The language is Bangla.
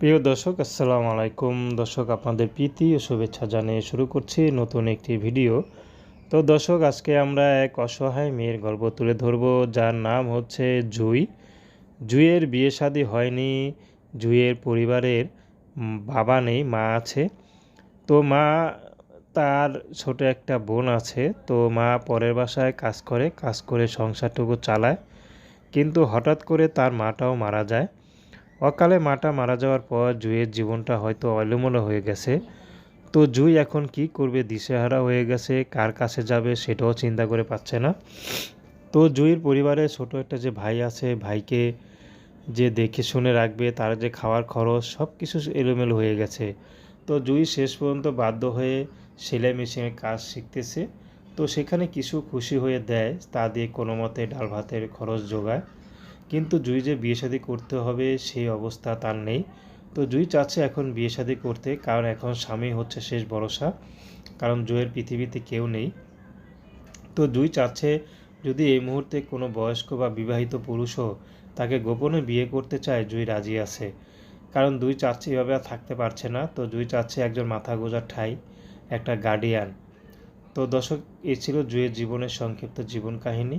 প্রিয় দর্শক, আসসালামু আলাইকুম। দর্শক, আপনাদের প্রীতি ও শুভেচ্ছা জানিয়ে শুরু করছি নতুন একটি ভিডিও। তো দর্শক, আজকে আমরা এক অসহায় মেয়ের গল্প তুলে ধরব, যার নাম হচ্ছে জুই। জুইয়ের বিয়ে শাদী হয়নি, জুইয়ের পরিবারের বাবা নেই, মা আছে। তো মা, তার ছোট একটা বোন আছে। তো মা পরের বাসায় কাজ করে কাজ করে সংসারটুকু চালায়। কিন্তু হঠাৎ করে তার মাটাও মারা যায়। অকালে মাটা মারা যাওয়ার পর জুইয়ের জীবনটা হয়তো এলোমেলো হয়ে গেছে। তো জুই এখন কি করবে, দিশেহারা হয়ে গেছে, কার কাছে যাবে সেটাও চিন্তা করে পাচ্ছে না। তো জুইয়ের পরিবারে ছোট একটা যে ভাই আছে, ভাইকে যে দেখে শুনে রাখবে, তার যে খাওয়ার খরচ সব কিছু এলোমেলো হয়ে গেছে। তো জুই শেষ পর্যন্ত বাধ্য হয়ে সেলাই মেশিনের কাজ শিখতেছে। তো সেখানে কিছু খুশি হয়ে দেয়, তা দিয়ে কোনো মতে ডাল ভাতের খরচ যোগায় কিন্তু জুই যে বিয়ে শাদী করতে হবে সেই অবস্থা তার নেই। তো জুই চাচ্ছে এখন বিয়ে শাদী করতে, কারণ এখন স্বামী হচ্ছে শেষ ভরসা, কারণ জুয়ের পৃথিবীতে কেউ নেই। তো জুই চাচ্ছে যদি এই মুহূর্তে কোনো বয়স্ক বা বিবাহিত পুরুষও তাকে গোপনে বিয়ে করতে চায়, জুই রাজি আছে। কারণ দুই চাচ্ছে এভাবে আর থাকতে পারছে না। তো জুই চাচ্ছে একজন মাথা গোজার ঠাই, একটা গার্ডিয়ান তো দর্শক, এ ছিল জুয়ের জীবনের সংক্ষিপ্ত জীবন কাহিনী।